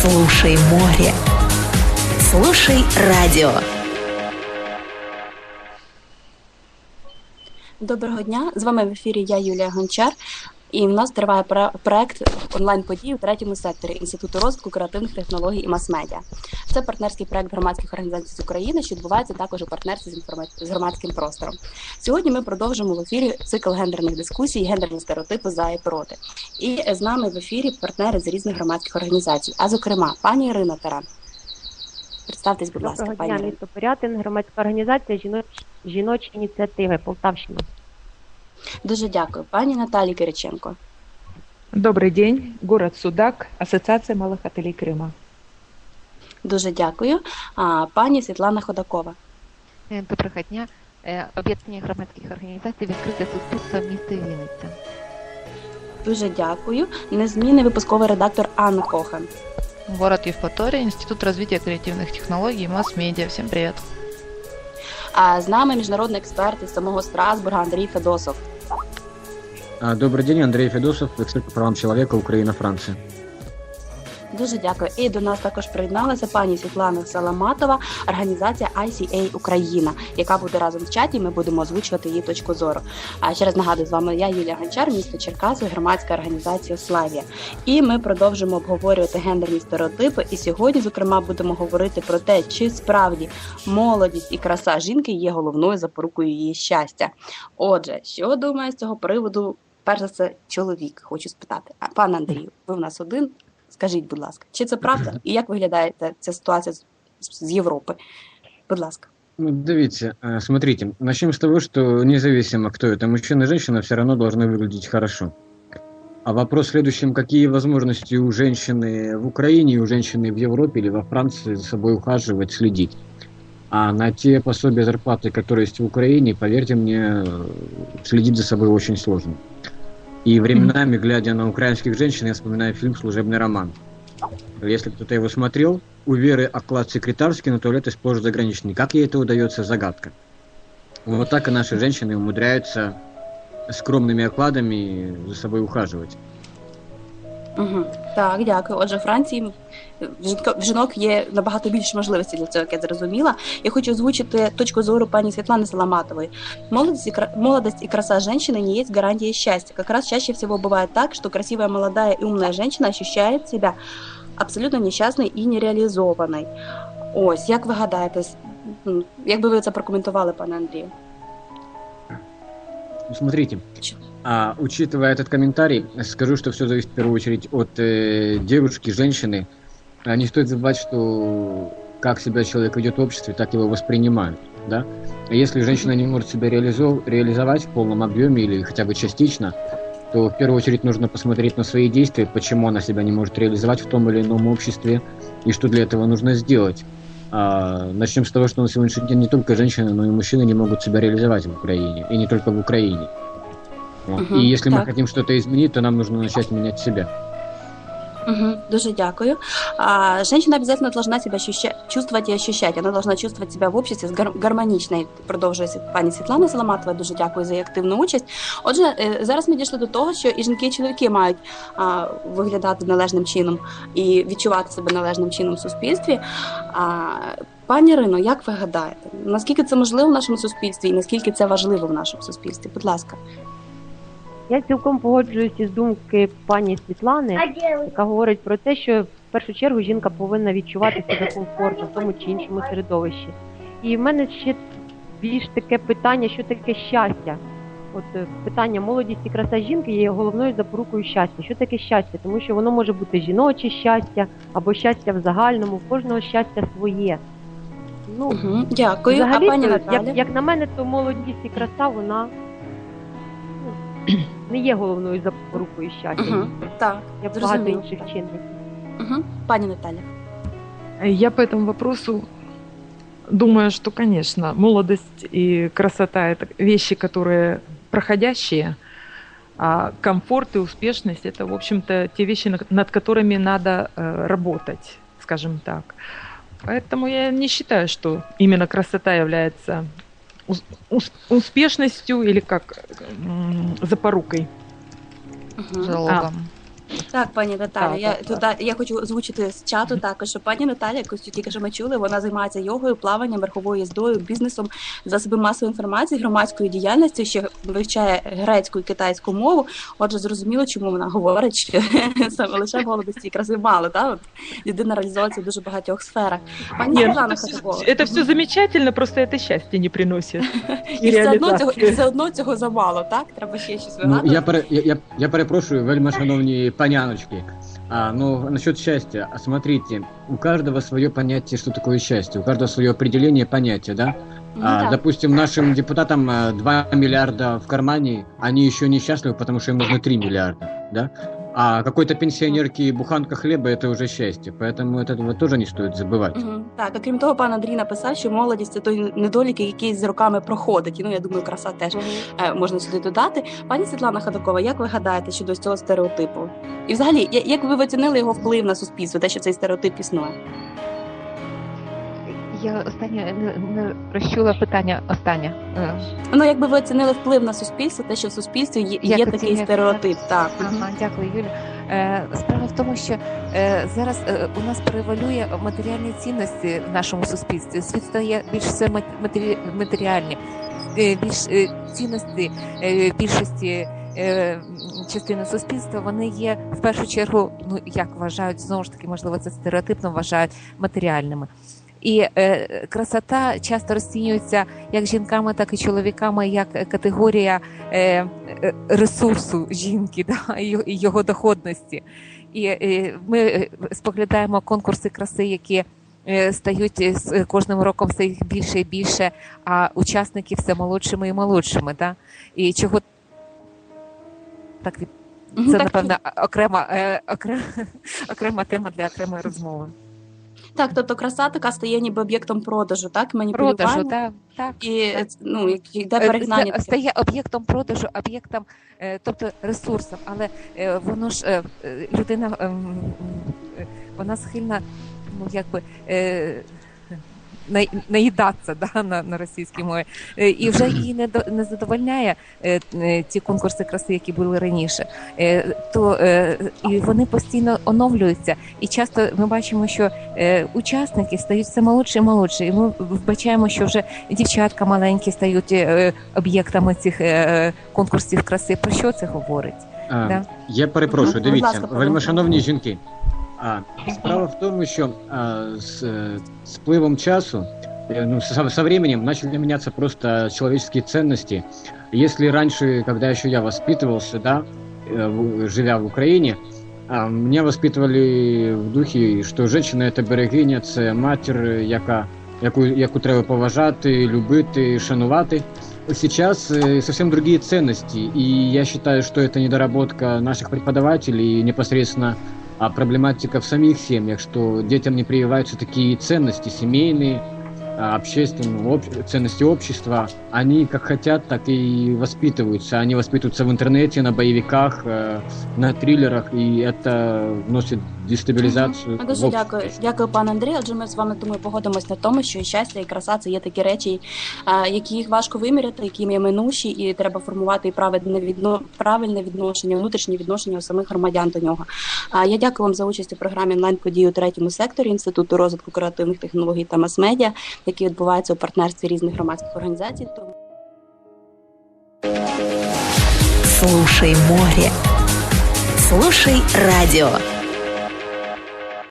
Слушай море. Слушай радіо. Доброго дня. З вами в ефірі я Юлія Гончар. І в нас триває проект онлайн-подій у третьому секторі Інституту розвитку креативних технологій і мас-медіа. Це партнерський проект громадських організацій з України, що відбувається також у партнерстві з інформа... з громадським простором. Сьогодні ми продовжимо в ефірі цикл гендерних дискусій, гендерні стереотипи за і проти. І з нами в ефірі партнери з різних громадських організацій. А зокрема, пані Ірина Таран. Представтесь, будь ласка, Доброго пані дня, місто Порятин, громадська організація жіноч... жіночі ініціативи Полтавщина. Дуже дякую, пані Наталі Кириченко. Добрый день, город Судак, Ассоциация малых отелей Крыма. Дуже дякую. А, пані Світлана Ходакова. Е, Доброго дня. Е, Об'єднання громадських організацій відкрите суспільство в місті Вінниця. Дуже дякую. Незмінний випусковий редактор Анна Кохан. Город Евпатория, Институт развития креативных технологий и масс-медиа. Всем привет. А з нами міжнародний експерт із самого Страсбурга Андрій Федосов. Добрий день, Андрей Федосов, эксперт по правам человека, Украина, Франция. Дуже дякую. І до нас також приєдналася пані Світлана Саламатова, організація ICA Україна, яка буде разом в чаті. Ми будемо озвучувати її точку зору. А ще раз нагадую, з вами я Юлія Гончар, місто Черкаси, громадська організація Славія. І ми продовжимо обговорювати гендерні стереотипи. І сьогодні, зокрема, будемо говорити про те, чи справді молодість і краса жінки є головною запорукою її щастя. Отже, що думає з цього приводу? Перш за все, чоловік, хочу спитати. А пане Андрію, ви в нас один. Скажіть, будь ласка, чи це правда? І як виглядає ця ситуація з, з Європи? Будь ласка. Ну, дивіться, э, смотрите, начнем с того, что независимо, кто это, мужчина и женщина, все равно должны выглядеть хорошо. А вопрос в следующем, какие возможности у женщины в Украине, у женщины в Европе или во Франции за собой ухаживать, следить. А на те пособия зарплаты, которые есть в Украине, поверьте мне, э, следить за собой очень сложно. И временами, глядя на украинских женщин, я вспоминаю фильм «Служебный роман». Если кто-то его смотрел, у Веры оклад секретарский, но туалеты сплошь заграничный. Как ей это удается, загадка. Вот так и наши женщины умудряются скромными окладами за собой ухаживать. Угу. Так, дякую. Отже, в Франції в жінко- в жінок є набагато більше можливостей для цього, як я зрозуміла. Я хочу озвучити точку зору пані Светланы Соломатовой. Молодость и, кра- молодость и краса женщины не есть гарантией счастья. Как раз чаще всего бывает так, что красивая, молодая и умная женщина ощущает себя абсолютно нещасною і нереалізованою. Ось, як ви гадаєте, с- м, як би ви це прокоментували, пане Андрію? Ну, смотрите, Чё? А, учитывая этот комментарий, скажу, что все зависит в первую очередь от э, девушки, женщины. А не стоит забывать, что как себя человек ведет в обществе, так его воспринимают. Да? Если женщина не может себя реализов- реализовать в полном объеме или хотя бы частично, то в первую очередь нужно посмотреть на свои действия, почему она себя не может реализовать в том или ином обществе и что для этого нужно сделать. А, начнем с того, что на сегодняшний день не только женщины, но и мужчины не могут себя реализовать в Украине, и не только в Украине. Вот. Мгм, и если мы так. хотим что-то изменить, то нам нужно начать менять себя. Мгм, Дуже дякую. А, женщина обязательно должна себя ощуща- чувствовать и ощущать. Она должна чувствовать себя в обществе гар- гармонічною. Продовжує пані Світлана Соломатова. Дуже дякую за її активну участь. Отже, е, зараз ми дійшли до того, що і жінки, і чоловіки мають а, виглядати належним чином і відчувати себе належним чином в суспільстві. А, пані Ірино, як ви гадаєте, наскільки це можливо в нашому суспільстві і наскільки це важливо в нашому суспільстві? Будь ласка. Я цілком погоджуюся із думки пані Світлани, яка говорить про те, що в першу чергу жінка повинна відчувати себе комфортно в тому чи іншому середовищі. І в мене ще більш таке питання, що таке щастя. От е, питання молодість і краса жінки є головною запорукою щастя. Що таке щастя? Тому що воно може бути жіноче щастя або щастя в загальному, в кожного щастя своє. Ну, Угу, дякую. Взагалі, а пані як, як на мене, то молодість і краса вона не є головною запорукою щастя, Угу, так, як багато зрозуміло. інших чинників. угу. пані Наталя. Я по этому вопросу думаю, что, конечно, молодость и красота – это вещи, которые проходящие, а комфорт и успешность – это, в общем-то, те вещи, на- над которыми надо э, работать, скажем так. Поэтому я не считаю, что именно красота является ус- ус- успешностью или как запорукой. Залогом. Залогом. Так, пані Наталя, Так, я так, тут я хочу озвучити з чату також, що пані Наталя, якось тільки що ми чули, вона займається йогою, плаванням, верховою їздою, бізнесом, засоби масової інформації, громадською діяльністю, ще вивчає грецьку і китайську мову. Отже, зрозуміло, чому вона говорить, що саме лише молодості і краси мало. Та? От людина реалізовується в дуже багатьох сферах. Пані Нет, Світлана это, все, Ходакова. это все замечательно, просто это счастье не приносит. І все одно цього і реалізації. все одно цього замало, так? Треба ще щось Ну, вигадувати. я, пере, я, я, я перепрошую, вельми шановні паняночки. А, ну, насчет счастья. А Смотрите, у каждого свое понятие, что такое счастье. У каждого свое определение понятия, да? Ну, А, так. допустим, нашим депутатам а, 2 миллиарда в кармане, они еще не счастливы, потому что им нужно 3 миллиарда, да? А какой-то пенсионерке буханка хлеба это уже счастье, поэтому от этого тоже не стоит забывать. Мгм. Так, а крім того, пан Андрій написав, що молодість це той недолік, який з роками проходить. І ну я думаю, краса теж е, можна сюди додати. Пані Світлана Ходакова, як ви гадаєте щодо цього стереотипу? І взагалі, я- як ви оцінили його вплив на суспільство, те, що цей стереотип існує? Я останнє не, не розчула питання останнє. Е, Ну, якби ви оцінили вплив на суспільство, те, що в суспільстві є, Як є такий стереотип. Так. Ага, дякую, Юля. Е, справа в тому, що е, зараз е, у нас перевалює матеріальні цінності в нашому суспільстві. Світ стає більш все мат- матері- матеріальні, Е, більш е, цінності е, більшості. е, Частини суспільства вони є в першу чергу, ну як вважають знову ж таки, можливо, це стереотипно вважають матеріальними. І е, красота часто розцінюється як жінками, так і чоловіками, як категорія е, е, ресурсу жінки, да, і його- доходності. І е, ми е, споглядаємо конкурси краси, які е, стають з кожним роком все їх більше і більше, а учасники все молодшими і молодшими. Да? І чого так це напевно окрема, окрема, окрема тема для окремої розмови. Так, тобто краса така стає ніби об'єктом продажу, так? Мені Продажу, так, так. І так. ну, йде Е, перегнання. це таке. стає об'єктом продажу, об'єктом, е, тобто ресурсом, але е, воно ж е, е, людина ем, е, вона схильна, ну якби. На- Наїдатися да, на, на російській мові, Е, і вже її не до- не задовольняє е, е, ті конкурси краси, які були раніше. Е, То е, і вони постійно оновлюються. І часто ми бачимо, що е, учасники стають все молодші і молодші. І ми вбачаємо, що вже дівчатка маленькі стають е, об'єктами цих е, конкурсів краси. Про що це говорить? А, Да. Я перепрошую, дивіться, вельми шановні жінки. А, справа в тому, що а, з, е, з пливом часу, э, ну, со, со временем начали меняться просто человеческие ценности. Если раньше, когда еще я воспитывался, да, э, живя в Украине, а, меня воспитывали в духе, что женщина это берегиня, це матір, яка, яку, яку треба поважати, любити, шанувати. Сейчас э, совсем другие ценности, и я считаю, что это недоработка наших преподавателей непосредственно а, проблематика в самих семьях, что детям не прививаются такие ценности семейные, а, общественные, об- ценности общества. Они как хотят, так и воспитываются. Они воспитываются в интернете, на боевиках, э, на триллерах, и это вносит дестабилизацию. Ми в Дуже общество. дякую, дякую, пане Андрію. Адже ми з вами думаю погодимось на тому, що і щастя, і краса це є такі речі, а, які їх важко виміряти, які є минуші, і треба формувати і правильне відно правильне відношення, внутрішнє відношення у самих громадян до нього. А я дякую вам за участь у програмі онлайн події у третьому секторі інституту розвитку креативних технологій та мас-медіа, які відбуваються у партнерстві різних громадських організацій. Слушай море. Слушай радио.